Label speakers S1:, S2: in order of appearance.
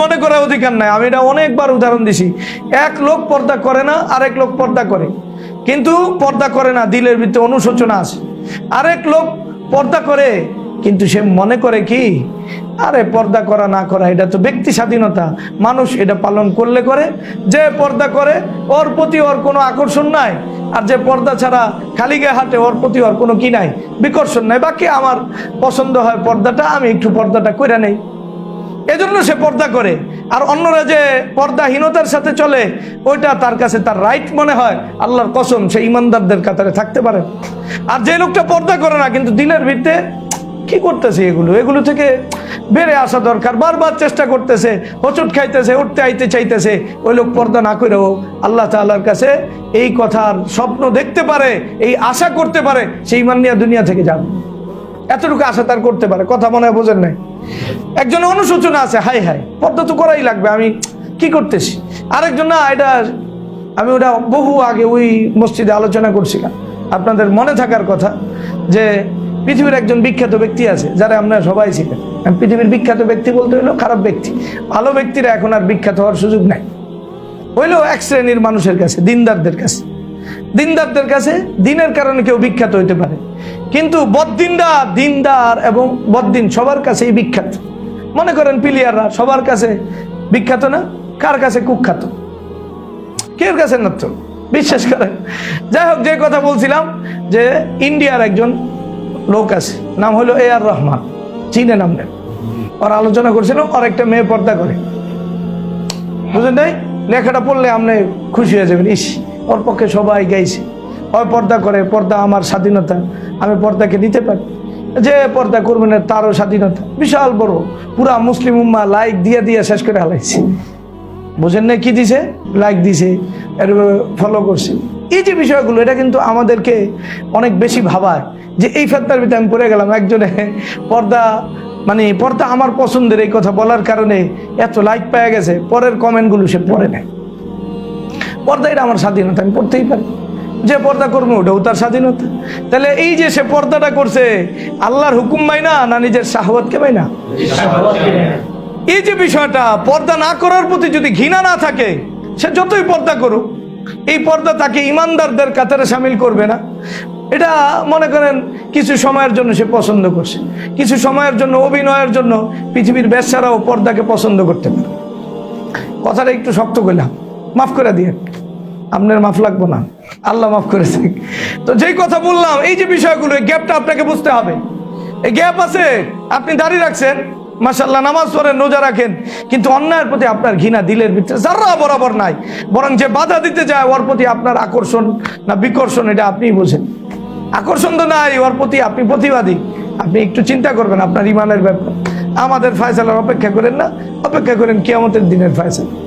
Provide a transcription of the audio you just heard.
S1: মনে করার অধিকার নাই। আমি এটা অনেকবার উদাহরণ দিছি। এক লোক পর্দা করে না, আরেক লোক পর্দা করে। কিন্তু পর্দা করে না, দিলের ভিতরে অনুশোচনা আছে। আরেক লোক পর্দা করে, কিন্তু সে মনে করে কি, আরে পর্দা করা না করা, এটা তো ব্যক্তি স্বাধীনতা। মানুষ এটা পালন করলে করে, যে পর্দা করে, ওর প্রতি ওর কোনো আকর্ষণ নাই। আর যে পর্দা ছাড়া খালি গায়ে হাঁটে ওর প্রতি ওর কোনো কি নাই, বিকর্ষণ নাই। বাকি আমার পছন্দ হয় পর্দাটা, আমি একটু পর্দাটা করে নেই। এজন্য সে পর্দা করে। আর অন্যরা যে পর্দাহীনতার সাথে চলে, ওইটা তার কাছে তার রাইট মনে হয়। আল্লাহর কসম, সে ইমানদারদের কাতারে থাকতে পারে। আর যে লোকটা পর্দা করে না, কিন্তু দিনের ভিত্তে কি করতেছে এগুলো? এগুলো থেকে বেড়ে আসা দরকার। বারবার চেষ্টা করতেছে, হোঁচট খাইতেছে, উঠতে আইতে চাইতেছে। ওই লোক পর্দা না করেও আল্লাহ তাআলার কাছে এই কথার স্বপ্ন দেখতে পারে, এই আশা করতে পারে সেই ইমান নিয়ে দুনিয়া থেকে যাবে। এতটুকু আশা তার করতে পারে, কথা মনে হয় বোঝেন নাই। একজন অনুশোচনা আছে হাই হাই পর্দা তো করাই লাগবে, আমি কি করতেছি? আরেকজন, না, এটা আমি ওটা বহু আগে ওই মসজিদে আলোচনা করছিলাম। আপনাদের মনে থাকার কথা যে পৃথিবীর একজন বিখ্যাত ব্যক্তি আছে, যারা আপনারা সবাই ছিলেন পৃথিবীর বিখ্যাত ব্যক্তি বলতে হলো খারাপ ব্যক্তি। ভালো ব্যক্তিরা এখন আর বিখ্যাত হওয়ার সুযোগ নাই। হইলেও এক শ্রেণির মানুষের কাছে, দিনদারদের কাছে। দিনদারদের কাছে দিনের কারণে কেউ বিখ্যাত হইতে পারে। কিন্তু বদ্দিনরা দিনদার এবং বদ্দিন সবার কাছেই বিখ্যাত। মনে করেন পিলিয়াররা, সবার কাছে বিখ্যাত না? কার কাছে কুখ্যাত? কের কাছে না তো বিশ্বাস করেন। যাই হোক, যে কথা বলছিলাম যে ইন্ডিয়ার একজন লোক আছে, নাম হলো এ আর রহমান। চীনে নাম নেন। ওর আলোচনা করছিলাম ওর একটা মেয়ে পর্দা করে। বুঝলেন নাই? লেখাটা পড়লে আপনি খুশি হয়ে যাবেন। ইস ওর পক্ষে সবাই গাইছে ওই পর্দা করে, পর্দা আমার স্বাধীনতা, আমি পর্দাকে নিতে পারি। যে পর্দা করবে না, তারও স্বাধীনতা। বিশাল বড়, পুরা মুসলিম উম্মা লাইক দিয়ে দিয়ে শেষ করে হালাইছে। বুঝেন না কি দিছে? লাইক দিছে এর ফলো করছে। এই যে বিষয়গুলো, এটা কিন্তু আমাদেরকে অনেক বেশি ভাবায় যে এই ফেতনার ভিতরে আমি পড়ে গেলাম, একজনে পর্দা মানে পর্দা আমার পছন্দের এই কথা বলার কারণে এত লাইক পেয়ে গেছে, পরের কমেন্টগুলো সে পড়ে নেয় পর্দা আমার স্বাধীনতা, আমি পড়তেই পারি। যে পর্দা করব, ওটাও তার স্বাধীনতা। তাহলে এই যে সে পর্দাটা করছে, আল্লাহর হুকুম মাইনা না নিজের শাহওয়াতকে মাইনা এই যে বিষয়টা, পর্দা না করার প্রতি যদি ঘৃণা না থাকে, সে যতই পর্দা করুক, এই পর্দা তাকে ইমানদারদের কাতারে সামিল করবে না। এটা মনে করেন, কিছু সময়ের জন্য সে পছন্দ করছে। কিছু সময়ের জন্য, অভিনয়ের জন্য পৃথিবীর ব্যবসারাও পর্দাকে পছন্দ করতে পারে। কথাটা একটু শক্ত করলাম। মাফ করে দিয়ে আপনার মাফ লাগবো না। আল্লাহ মাফ করেছে তো যেই কথা বললাম, এই যে বিষয়গুলো, এই গ্যাপটা আপনাকে বুঝতে হবে। এই গ্যাপ আছে, আপনি দাঁড়িয়ে রাখছেন। মাসাল্লাহ নামাজ পড়েন রোজা রাখেন। কিন্তু অন্যায়ের প্রতি আপনার ঘৃণা দিলের ভিতরে যারা বরাবর নাই, বরং যে বাধা দিতে যায়, ওর প্রতি আপনার আকর্ষণ না বিকর্ষণ, এটা আপনিই বোঝেন। আকর্ষণ তো নাই, ওর প্রতি আপনি প্রতিবাদী। আপনি একটু চিন্তা করবেন, আপনার ইমানের ব্যাপার। আমাদের ফয়সালার অপেক্ষা করেন না, অপেক্ষা করেন কিয়ামতের দিনের ফয়সালা।